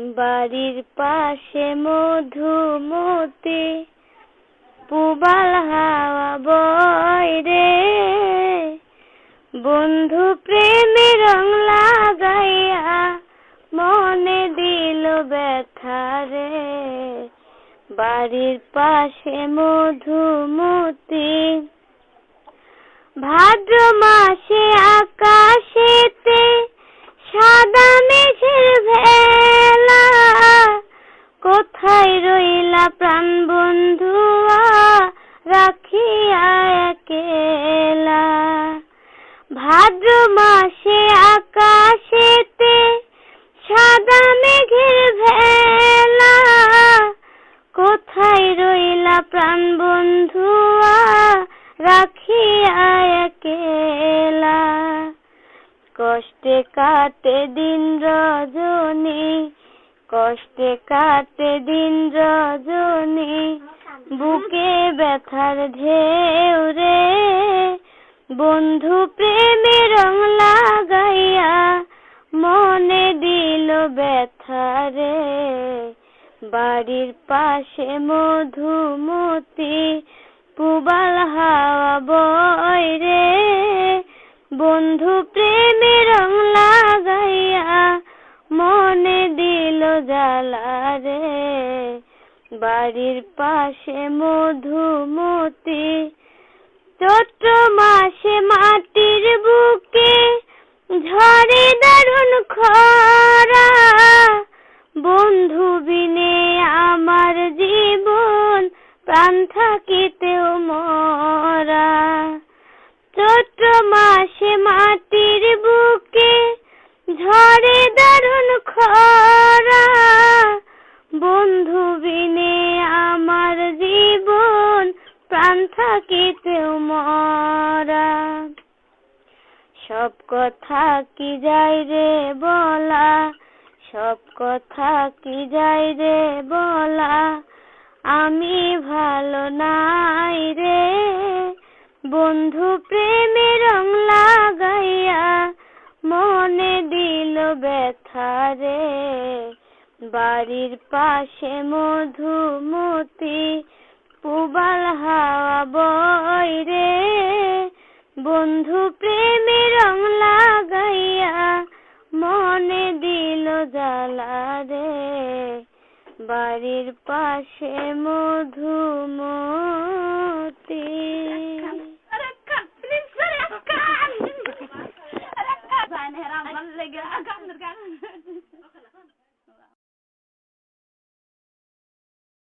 বাড়ির পাশে মধুমতি, পুবাল হাওয়া বয় রে। বন্ধু প্রেমে রং লাগাইয়া মনে দিল ব্যথা রে। বাড়ির পাশে মধুমতি, ভাদ্র মাসে আকাশেতে সাদা মাসে আকাশেতে সাদা মেঘের ভেলা। কোথায় রইলা প্রাণ বন্ধুয়া? রাখিয়া একেলা। কষ্টে কাটে দিন রজনী, কষ্টে কাটে দিন রজনী। বুকে ব্যথার ঢেউ রে বন্ধু প্রেমে রং লাগাইয়া মনে দিল ব্যথা রে। বাড়ির পাশে মধুমতি, পুবাল হাওয়া বয় রে। বন্ধু প্রেমে রং লাগাইয়া মনে দিল জ্বালা রে। বাড়ির পাশে মধুমতি চৈত্র মাসে মাটির বুকে ঝরে দারুণ খরা। বন্ধু বিনে আমার জীবন, প্রাণ থাকিতেও মরা। চৈত্র মাসে মাটির বুকে ঝরে দারুণ খরা। থাকিতেও মরা সব কথা কি যাই রে বলা? সব কথা কি যাই রে বলা? আমি ভালো নাই রে। বন্ধু প্রেমে রং লাগাইয়া মনে দিল ব্যথা রে। বাড়ির পাশে মধুমতি পুবাল হাওয়া বই রে। বন্ধু প্রেমে রং লাগাইয়া মনে দিল জ্বালা রে। বাড়ির পাশে মধুমতি।